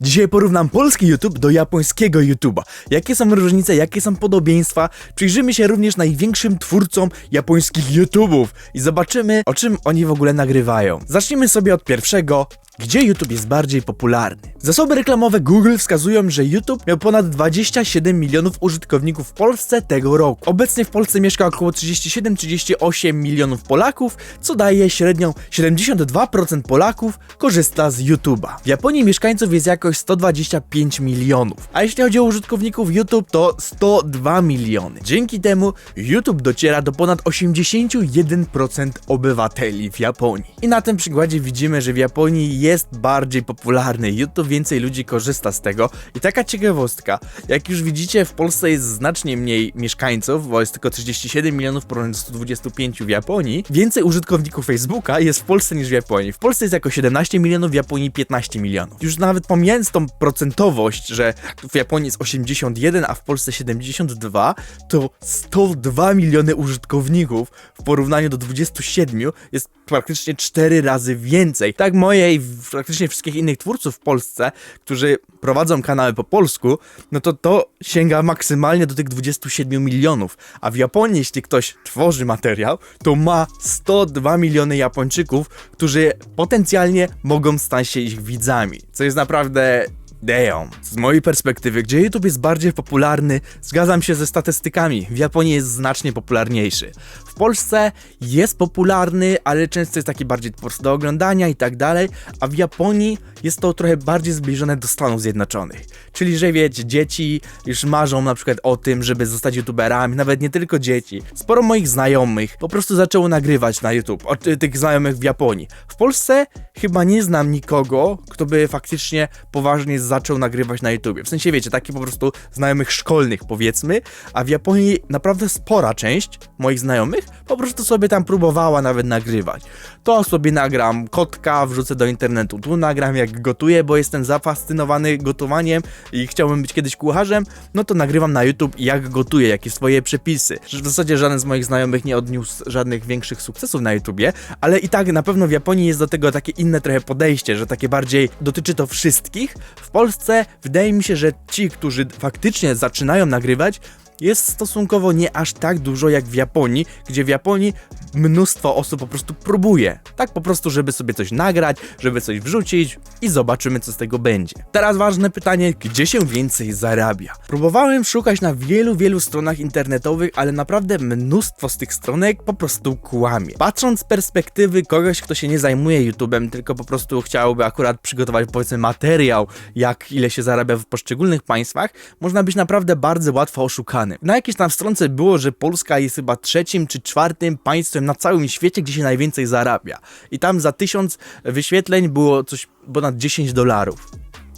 Dzisiaj porównam polski YouTube do japońskiego YouTube'a. Jakie są różnice, jakie są podobieństwa. Przyjrzymy się również największym twórcom japońskich YouTube'ów i zobaczymy, o czym oni w ogóle nagrywają. Zacznijmy sobie od pierwszego. Gdzie YouTube jest bardziej popularny? Zasoby reklamowe Google wskazują, że YouTube miał ponad 27 milionów użytkowników w Polsce tego roku. Obecnie w Polsce mieszka około 37-38 milionów Polaków, co daje średnią 72% Polaków korzysta z YouTube'a. W Japonii mieszkańców jest jakoś 125 milionów, a jeśli chodzi o użytkowników YouTube to 102 miliony. Dzięki temu YouTube dociera do ponad 81% obywateli w Japonii. I na tym przykładzie widzimy, że w Japonii jest bardziej popularny YouTube, więcej ludzi korzysta z tego. I taka ciekawostka, jak już widzicie, w Polsce jest znacznie mniej mieszkańców, bo jest tylko 37 milionów porównaniu do 125 w Japonii. Więcej użytkowników Facebooka jest w Polsce niż w Japonii. W Polsce jest jako 17 milionów, w Japonii 15 milionów. Już nawet pomijając tą procentowość, że w Japonii jest 81, a w Polsce 72, to 102 miliony użytkowników w porównaniu do 27 jest praktycznie 4 razy więcej. Tak moje i praktycznie wszystkich innych twórców w Polsce, którzy prowadzą kanały po polsku, no to to sięga maksymalnie do tych 27 milionów. A w Japonii, jeśli ktoś tworzy materiał, to ma 102 miliony Japończyków, którzy potencjalnie mogą stać się ich widzami. Co jest naprawdę Damn. Z mojej perspektywy, gdzie YouTube jest bardziej popularny, zgadzam się ze statystykami. W Japonii jest znacznie popularniejszy. W Polsce jest popularny, ale często jest taki bardziej po do oglądania i tak dalej, a w Japonii jest to trochę bardziej zbliżone do Stanów Zjednoczonych. Czyli, że wiecie, dzieci już marzą na przykład o tym, żeby zostać youtuberami, nawet nie tylko dzieci. Sporo moich znajomych po prostu zaczęło nagrywać na YouTube, y, tych znajomych w Japonii. W Polsce chyba nie znam nikogo, kto by faktycznie poważnie zaczął nagrywać na YouTubie. W sensie, wiecie, takich po prostu znajomych szkolnych, powiedzmy, a w Japonii naprawdę spora część moich znajomych po prostu sobie tam próbowała nawet nagrywać. To sobie nagram kotka, wrzucę do internetu, tu nagram jak gotuję, bo jestem zafascynowany gotowaniem i chciałbym być kiedyś kucharzem, no to nagrywam na YouTube jak gotuję, jakie swoje przepisy. W zasadzie żaden z moich znajomych nie odniósł żadnych większych sukcesów na YouTubie, ale i tak na pewno w Japonii jest do tego takie inne trochę podejście, że takie bardziej dotyczy to wszystkich. W Polsce. Wydaje mi się, że ci, którzy faktycznie zaczynają nagrywać, jest stosunkowo nie aż tak dużo jak w Japonii, gdzie w Japonii mnóstwo osób po prostu próbuje. Tak po prostu, żeby sobie coś nagrać, żeby coś wrzucić i zobaczymy, co z tego będzie. Teraz ważne pytanie, gdzie się więcej zarabia? Próbowałem szukać na wielu, wielu stronach internetowych, ale naprawdę mnóstwo z tych stronek po prostu kłamie. Patrząc z perspektywy kogoś, kto się nie zajmuje YouTube'em, tylko po prostu chciałby akurat przygotować powiedzmy materiał, jak ile się zarabia w poszczególnych państwach, można być naprawdę bardzo łatwo oszukany. Na jakiejś tam stronce było, że Polska jest chyba trzecim czy czwartym państwem na całym świecie, gdzie się najwięcej zarabia. I tam za tysiąc wyświetleń było coś ponad 10 dolarów.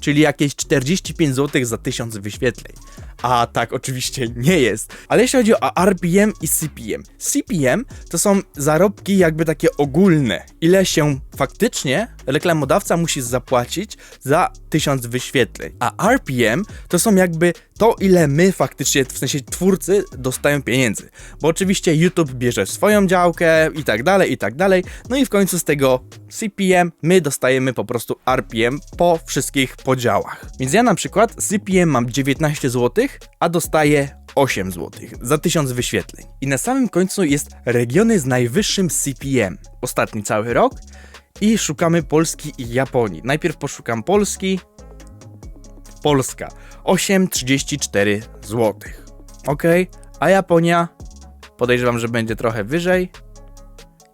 Czyli jakieś 45 zł za 1000 wyświetleń. A tak oczywiście nie jest. Ale jeśli chodzi o RPM i CPM. CPM to są zarobki jakby takie ogólne. Ile się faktycznie reklamodawca musi zapłacić za 1000 wyświetleń. A RPM to są jakby to, ile my faktycznie, w sensie twórcy, dostają pieniędzy. Bo oczywiście YouTube bierze swoją działkę i tak dalej, i tak dalej. No i w końcu z tego CPM my dostajemy po prostu RPM po wszystkich podziałach. Więc ja na przykład CPM mam 19 zł, a dostaję 8 zł za 1000 wyświetleń. I na samym końcu jest regiony z najwyższym CPM. Ostatni cały rok. I szukamy Polski i Japonii. Najpierw poszukam Polski. Polska 8,34 zł. Ok, a Japonia podejrzewam, że będzie trochę wyżej.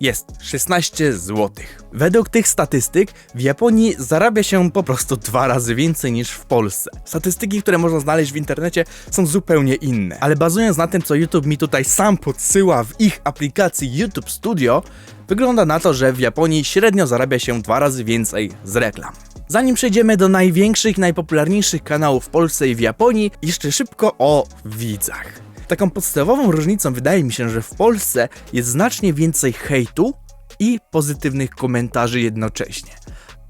Jest 16 zł. Według tych statystyk w Japonii zarabia się po prostu dwa razy więcej niż w Polsce. Statystyki, które można znaleźć w internecie są zupełnie inne, ale bazując na tym, co YouTube mi tutaj sam podsyła w ich aplikacji YouTube Studio, wygląda na to, że w Japonii średnio zarabia się dwa razy więcej z reklam. Zanim przejdziemy do największych, najpopularniejszych kanałów w Polsce i w Japonii, jeszcze szybko o widzach. Taką podstawową różnicą wydaje mi się, że w Polsce jest znacznie więcej hejtu i pozytywnych komentarzy jednocześnie.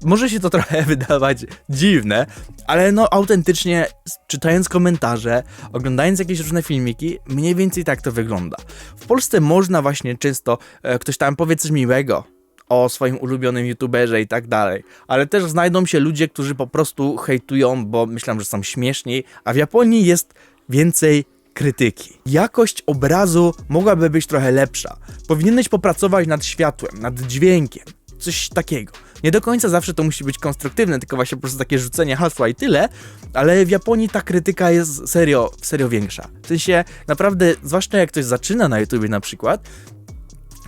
Może się to trochę wydawać dziwne, ale no autentycznie czytając komentarze, oglądając jakieś różne filmiki, mniej więcej tak to wygląda. W Polsce można właśnie często e, ktoś tam powie coś miłego, o swoim ulubionym youtuberze i tak dalej. Ale też znajdą się ludzie, którzy po prostu hejtują, bo myślą, że są śmieszni, a w Japonii jest więcej krytyki. Jakość obrazu mogłaby być trochę lepsza. Powinieneś popracować nad światłem, nad dźwiękiem, coś takiego. Nie do końca zawsze to musi być konstruktywne, tylko właśnie po prostu takie rzucenie hasła i tyle, ale w Japonii ta krytyka jest serio, serio większa. W sensie, naprawdę, zwłaszcza jak ktoś zaczyna na YouTubie na przykład,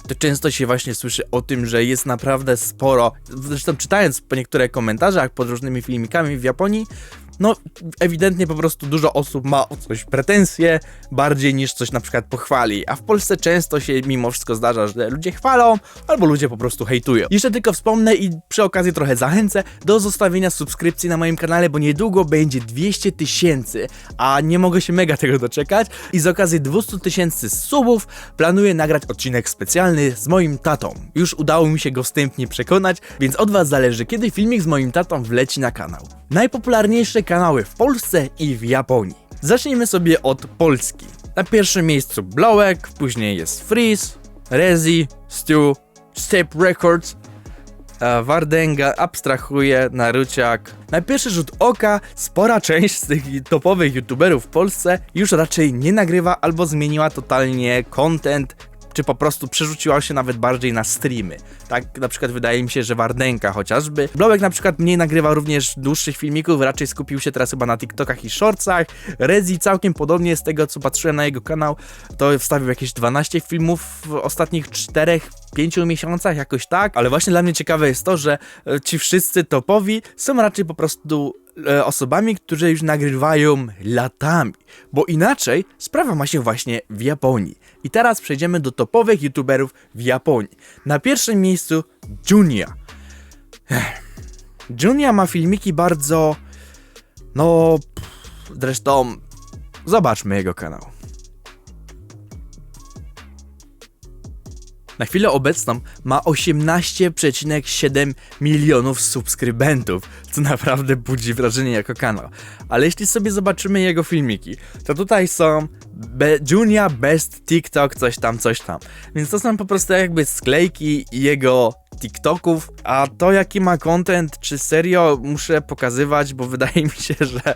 to często się właśnie słyszy o tym, że jest naprawdę sporo. Zresztą czytając po niektóre komentarzach pod różnymi filmikami w Japonii, no ewidentnie po prostu dużo osób ma o coś pretensje bardziej niż coś na przykład pochwali, a w Polsce często się mimo wszystko zdarza, że ludzie chwalą albo ludzie po prostu hejtują. Jeszcze tylko wspomnę i przy okazji trochę zachęcę do zostawienia subskrypcji na moim kanale, bo niedługo będzie 200 tysięcy, a nie mogę się mega tego doczekać i z okazji 200 tysięcy subów planuję nagrać odcinek specjalny z moim tatą. Już udało mi się go wstępnie przekonać, więc od was zależy kiedy filmik z moim tatą wleci na kanał. Najpopularniejsze kanały w Polsce i w Japonii. Zacznijmy sobie od Polski. Na pierwszym miejscu Blowek, później jest Freeze, Rezi, Stu, Step Records, Wardenga abstrahuje, Naruciak. Na pierwszy rzut oka spora część z tych topowych youtuberów w Polsce już raczej nie nagrywa albo zmieniła totalnie content, czy po prostu przerzuciła się nawet bardziej na streamy. Tak na przykład wydaje mi się, że Wardenka chociażby. Blowek na przykład mniej nagrywa również dłuższych filmików, raczej skupił się teraz chyba na TikTokach i Shortsach. Rezi całkiem podobnie z tego co patrzyłem na jego kanał, to wstawił jakieś 12 filmów w ostatnich 4-5 miesiącach, jakoś tak. Ale właśnie dla mnie ciekawe jest to, że e, ci wszyscy topowi są raczej po prostu osobami, które już nagrywają latami, bo inaczej sprawa ma się właśnie w Japonii. I teraz przejdziemy do topowych youtuberów w Japonii. Na pierwszym miejscu Junia. Junia ma filmiki bardzo. No. pff, Zresztą. Zobaczmy jego kanał. Na chwilę obecną ma 18,7 milionów subskrybentów, co naprawdę budzi wrażenie jako kanał. Ale jeśli sobie zobaczymy jego filmiki, to tutaj są Be Junia Best TikTok, coś tam, coś tam. Więc to są po prostu jakby sklejki jego TikToków, a to jaki ma content, czy serio muszę pokazywać, bo wydaje mi się, że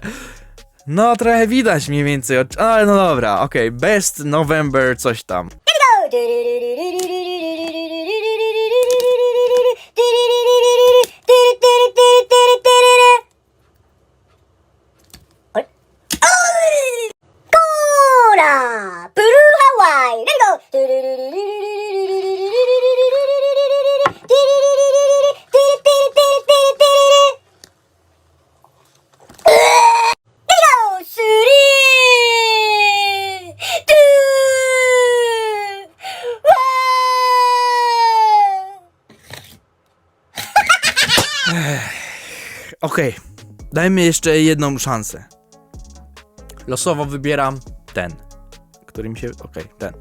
no trochę widać mniej więcej, ale no dobra, okej, Best November, coś tam. Okej, dajmy jeszcze jedną szansę. Losowo wybieram ten, który mi się. Okej, ten.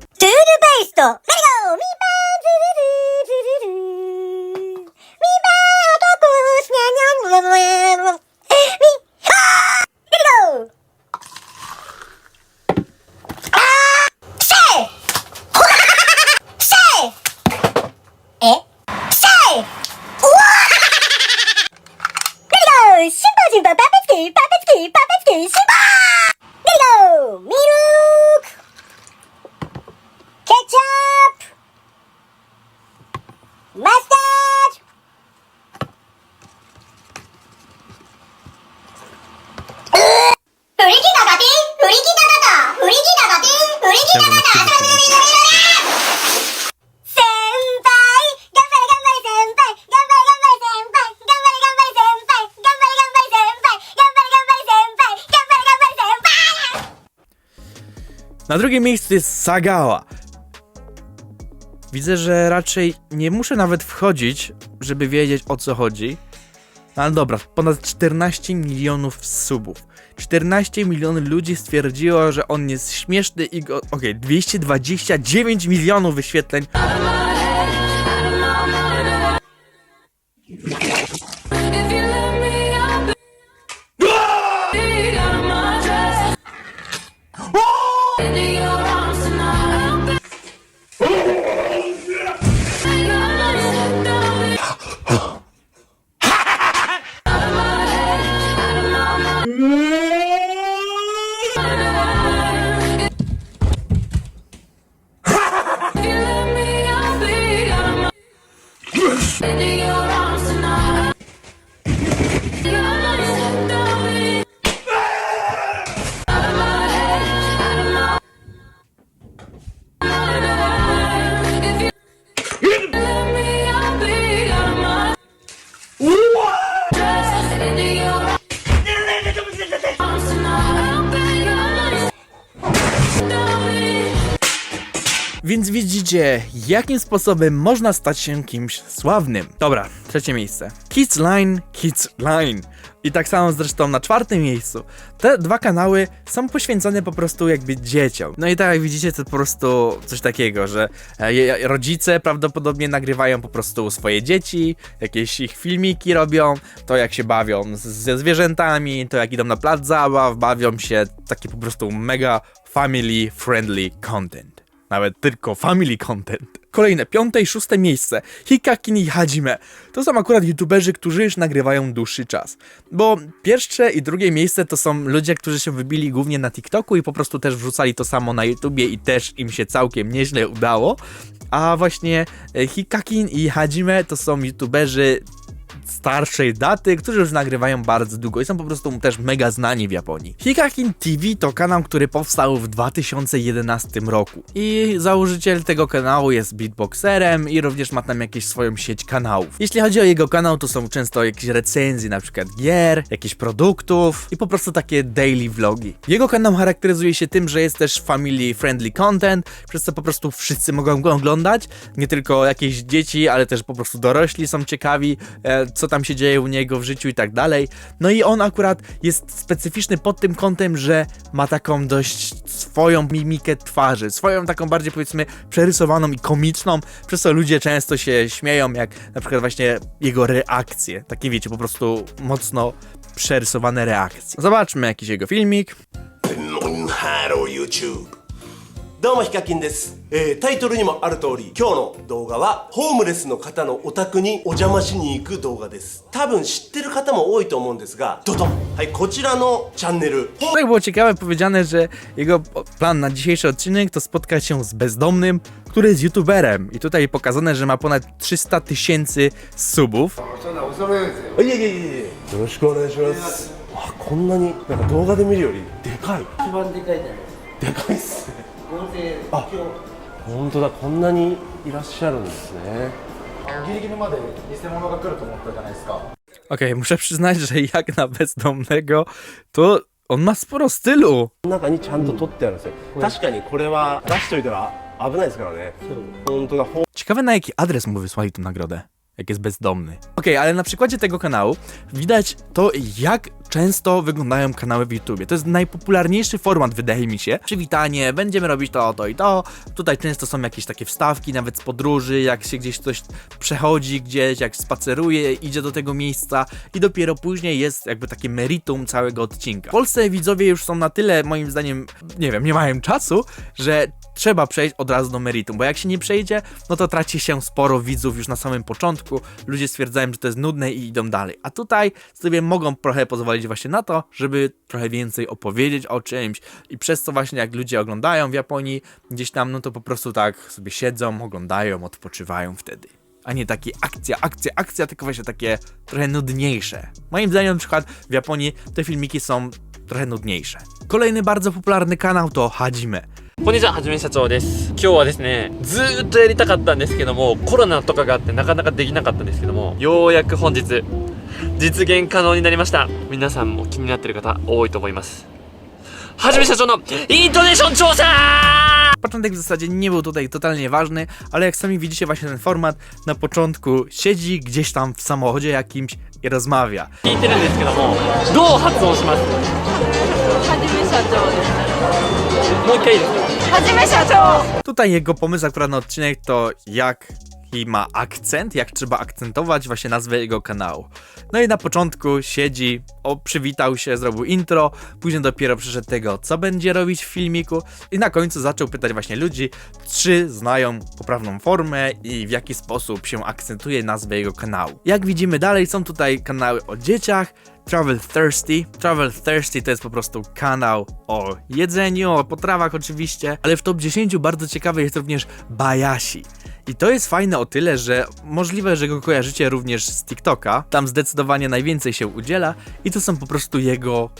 Na drugim miejscu jest Sagawa. Widzę, że raczej nie muszę nawet wchodzić, żeby wiedzieć o co chodzi. No ale dobra, ponad 14 milionów subów. 14 milionów ludzi stwierdziło, że on jest śmieszny i go. Okej, 229 milionów wyświetleń. Więc widzicie, jakim sposobem można stać się kimś sławnym. Dobra, trzecie miejsce. Kids Line, Kids Line. I tak samo zresztą na czwartym miejscu. Te dwa kanały są poświęcone po prostu jakby dzieciom. No i tak jak widzicie, to po prostu coś takiego, że e, rodzice prawdopodobnie nagrywają po prostu swoje dzieci, jakieś ich filmiki robią, to jak się bawią ze zwierzętami, to jak idą na plac zabaw, bawią się, taki po prostu mega family friendly content nawet tylko family content. Kolejne, piąte i szóste miejsce. Hikakin i Hajime. To są akurat youtuberzy, którzy już nagrywają dłuższy czas. Bo pierwsze i drugie miejsce to są ludzie, którzy się wybili głównie na TikToku i po prostu też wrzucali to samo na YouTubie i też im się całkiem nieźle udało. A właśnie e, Hikakin i Hajime to są youtuberzy starszej daty, którzy już nagrywają bardzo długo i są po prostu też mega znani w Japonii. Hikakin TV to kanał, który powstał w 2011 roku i założyciel tego kanału jest beatboxerem i również ma tam jakieś swoją sieć kanałów. Jeśli chodzi o jego kanał, to są często jakieś recenzje, na przykład gier, jakichś produktów i po prostu takie daily vlogi. Jego kanał charakteryzuje się tym, że jest też family friendly content, przez co po prostu wszyscy mogą go oglądać, nie tylko jakieś dzieci, ale też po prostu dorośli są ciekawi, e, co tam się dzieje u niego w życiu i tak dalej. No i on akurat jest specyficzny pod tym kątem, że ma taką dość swoją mimikę twarzy, swoją taką bardziej powiedzmy przerysowaną i komiczną, przez co ludzie często się śmieją, jak na przykład właśnie jego reakcje, takie wiecie, po prostu mocno przerysowane reakcje. Zobaczmy jakiś jego filmik. YouTube どうもヒカキンです、えータイトルにもある通り今日の動画はホームレスの方のお宅にお邪魔しに行く動画です多分知ってる方も多いと思うんですがドドンはいこちらのチャンネル Tutaj było ciekawe powiedziane, że jego plan na dzisiejszy odcinek to spotkać się z bezdomnym, który jest youtuberem. I tutaj pokazane, że ma ponad 300 tysięcy subów. いやいやいやいやよろしくお願いしますあこんなになんか動画で見るよりでかい一番でかいじゃないでかいっすね合成 あ本当だこんなにいらっしゃるんですねギリギリまで偽物が来ると思ったじゃないですか Okej, muszę przyznać, że jak na bezdomnego, to on ma sporo stylu. 中にちゃんと撮ってあるんですよ確かにこれは出しといては危ないですからね本当だほん Ciekawe na jaki adres mu wysłali tę nagrodę. Jak jest bezdomny. Okej, ale na przykładzie tego kanału widać to, jak często wyglądają kanały w YouTubie. To jest najpopularniejszy format, wydaje mi się. Przywitanie, będziemy robić to, to i to. Tutaj często są jakieś takie wstawki, nawet z podróży, jak się gdzieś ktoś przechodzi gdzieś, jak spaceruje, idzie do tego miejsca i dopiero później jest jakby takie meritum całego odcinka. W Polsce widzowie już są na tyle, moim zdaniem, nie wiem, nie mają czasu, że trzeba przejść od razu do meritum, bo jak się nie przejdzie, no to traci się sporo widzów już na samym początku. Ludzie stwierdzają, że to jest nudne i idą dalej. A tutaj sobie mogą trochę pozwolić właśnie na to, żeby trochę więcej opowiedzieć o czymś i przez to właśnie jak ludzie oglądają w Japonii gdzieś tam, no to po prostu tak sobie siedzą, oglądają, odpoczywają wtedy. A nie takie akcja, akcja, akcja, tylko właśnie takie trochę nudniejsze. Moim zdaniem na przykład w Japonii te filmiki są trochę nudniejsze. Kolejny bardzo popularny kanał to Hajime. こんにちははじめ社長です。今日はですねずーっとやりたかったんですけどもコロナとかがあってなかなかできなかったんですけどもようやく本日実現可能になりました。皆さんも気になってる方多いと思います。はじめ社長のイントネーション調査 Początek w zasadzie nie był tutaj totalnie ważny, ale jak sami widzicie właśnie ten format, na początku siedzi gdzieś tam w samochodzie jakimś i rozmawia. 聞いてるんですけどもどう発音しますはじめ社長です。もう一回いいですか Chodzimy się! Tutaj jego pomysł akurat na odcinek to jak i ma akcent, jak trzeba akcentować właśnie nazwę jego kanału. No i na początku siedzi o, przywitał się, zrobił intro, później dopiero przyszedł tego, co będzie robić w filmiku i na końcu zaczął pytać właśnie ludzi, czy znają poprawną formę i w jaki sposób się akcentuje nazwę jego kanału. Jak widzimy dalej, są tutaj kanały o dzieciach, Travel Thirsty. Travel Thirsty to jest po prostu kanał o jedzeniu, o potrawach oczywiście, ale w top 10 bardzo ciekawy jest również Bayashi. I to jest fajne o tyle, że możliwe, że go kojarzycie również z TikToka. Tam zdecydowanie najwięcej się udziela i to są po prostu jego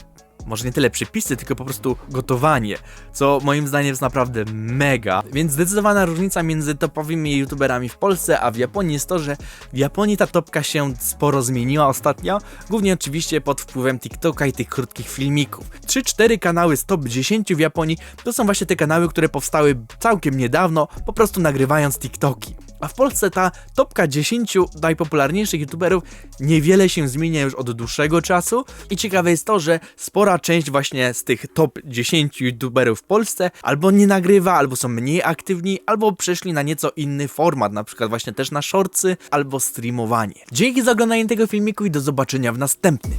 może nie tyle przepisy, tylko po prostu gotowanie, co moim zdaniem jest naprawdę mega. Więc zdecydowana różnica między topowymi youtuberami w Polsce a w Japonii jest to, że w Japonii ta topka się sporo zmieniła ostatnio, głównie oczywiście pod wpływem TikToka i tych krótkich filmików. 3-4 kanały z top 10 w Japonii to są właśnie te kanały, które powstały całkiem niedawno, po prostu nagrywając TikToki. A w Polsce ta topka 10 najpopularniejszych youtuberów niewiele się zmienia już od dłuższego czasu i ciekawe jest to, że spora część właśnie z tych top 10 youtuberów w Polsce albo nie nagrywa, albo są mniej aktywni, albo przeszli na nieco inny format, na przykład właśnie też na shortsy albo streamowanie. Dzięki za oglądanie tego filmiku i do zobaczenia w następnym.